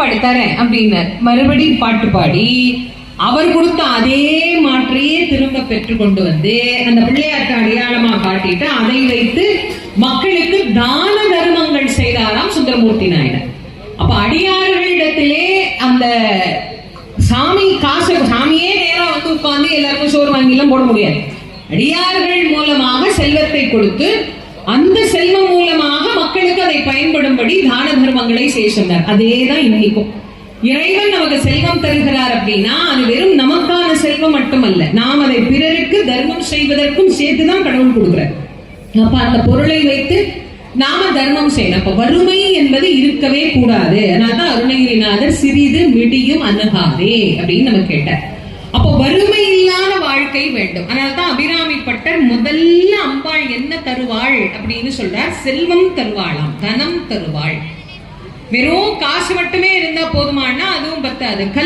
பாடி தரேன் அப்படின்னார். மறுபடி பாட்டு பாடி அவர் கொடுத்த அதே மாற்றையே திரும்ப பெற்று கொண்டு வந்து அந்த பிள்ளையாருக்கு அடையாளமா காட்டிட்டு அதை வைத்து மக்களுக்கு தான தர்மங்கள் செய்தாராம் சுந்தரமூர்த்தி நாயனர். அப்ப அடியார்களிடத்திலே அந்த சாமி காசு சாமியே நேரம் வந்து உட்கார்ந்து எல்லாருக்கும் சோறு வாங்கி எல்லாம் போட முடியாது. அடியார்கள் மூலமாக செல்வத்தை கொடுத்து அந்த செல்வம் மக்களுக்கு அதை பயன்படும்படி தான தர்மங்களை செய்ய சொன்னார். அதே தான் இன்னைக்கும் இறைவன் நமக்கு செல்வம் தருகிறார் அப்படின்னா அது வெறும் நமக்கான செல்வம் மட்டுமல்ல நாம் அதை பிறருக்கு தர்மம் செய்வதற்கும் சேர்த்துதான் கடவுள் கொடுக்கிறார். அப்ப அந்த பொருளை வைத்து நாம தர்மம் செய்யணும். அப்ப வறுமை என்பது இருக்கவே கூடாது. அதனால்தான் அருணகிரிநாதர் சிறிது மிடியும் அணுகாதே அப்படின்னு நம்ம கேட்டார். அப்போ வறுமை இல்லாத வாழ்க்கை வேண்டும். அதனால்தான் அபிராமி பட்டர் முதல்ல தருவாள் அப்படின்னு சொல்றார் செல்வம் தருவாளாம் தனம் தருவாள். வெறும் காசு மட்டுமே இருந்தா போதுமானா அதுவும் பத்தாது. கல்